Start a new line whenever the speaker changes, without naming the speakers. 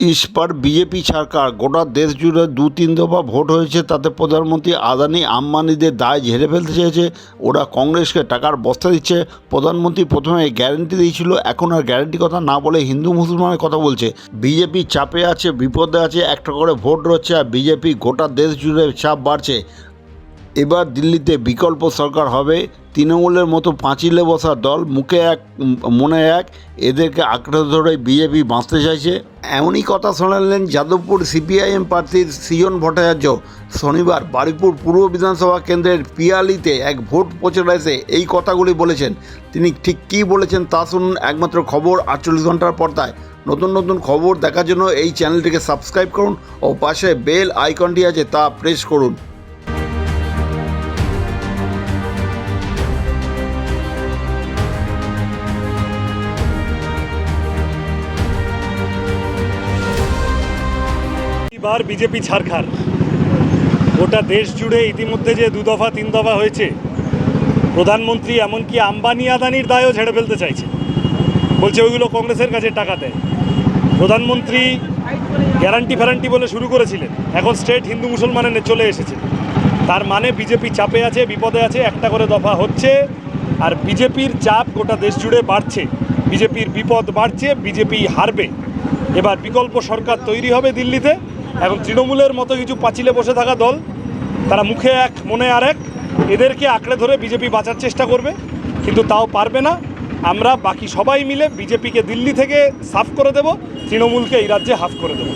ইস্পার BJP সরকার। গোটা দেশ জুড়ে দু, তিন দফা ভোট হয়েছে, তাতে প্রধানমন্ত্রী আদানি আম্বানিদের দায় ঝেড়ে ফেলতে চেয়েছে। ওরা কংগ্রেসকে টাকার বস্তা দিচ্ছে। প্রধানমন্ত্রী প্রথমে গ্যারেন্টি দিয়েছিল, এখন আর গ্যারেন্টি কথা না বলে হিন্দু মুসলমানের কথা বলছে। বিজেপি চাপে আছে, বিপদে আছে, একটা করে ভোট রচ্ছে আর বিজেপি গোটা দেশ জুড়ে চাপ বাড়ছে। এবার দিল্লিতে বিকল্প সরকার হবে তৃণমূলের মতো পাঁচিলে বসা দল, মুখে এক, মনে এক, এদেরকে আঁকড়ে ধরে বিজেপি বাঁচতে চাইছে। এমনই কথা শোনালেন যাদবপুর সিপিআইএম প্রার্থীর সৃজন ভট্টাচার্য। শনিবার বারুইপুর পূর্ব বিধানসভা কেন্দ্রের পিয়ালিতে এক ভোট প্রচারে এই কথাগুলি বলেছেন। তিনি ঠিক কী বলেছেন তা শুনুন একমাত্র খবর আটচল্লিশ ঘণ্টার পর্দায়। নতুন নতুন খবর দেখার জন্য এই চ্যানেলটিকে সাবস্ক্রাইব করুন ও পাশে বেল আইকনটি আছে তা প্রেস করুন।
এবার বিজেপি ছাড়খার। গোটা দেশ জুড়ে ইতিমধ্যে যে দু দফা, তিন দফা হয়েছে, প্রধানমন্ত্রী এমনকি আম্বানি আদানির দায়ও ঝেড়ে ফেলতে চাইছে। বলছে ওইগুলো কংগ্রেসের কাছে টাকা দেয়। প্রধানমন্ত্রী গ্যারান্টি ফ্যারান্টি বলে শুরু করেছিলেন। এখন স্টেট হিন্দু মুসলমানের চলে এসেছে। তার মানে বিজেপি চাপে আছে, বিপদে আছে, একটা করে দফা হচ্ছে, আর বিজেপির চাপ গোটা দেশ জুড়ে বাড়ছে। বিজেপির বিপদ বাড়ছে, বিজেপি হারবে। এবার বিকল্প সরকার তৈরি হবে দিল্লিতে। এখন তৃণমূলের মতো কিছু পাঁচিলে বসে থাকা দল, তারা মুখে এক, মনে আর এক এদেরকে আঁকড়ে ধরে বিজেপি বাঁচার চেষ্টা করবে, কিন্তু তাও পারবে না। আমরা বাকি সবাই মিলে বিজেপিকে দিল্লি থেকে সাফ করে দেব, তৃণমূলকে এই রাজ্যে হাফ করে দেবো।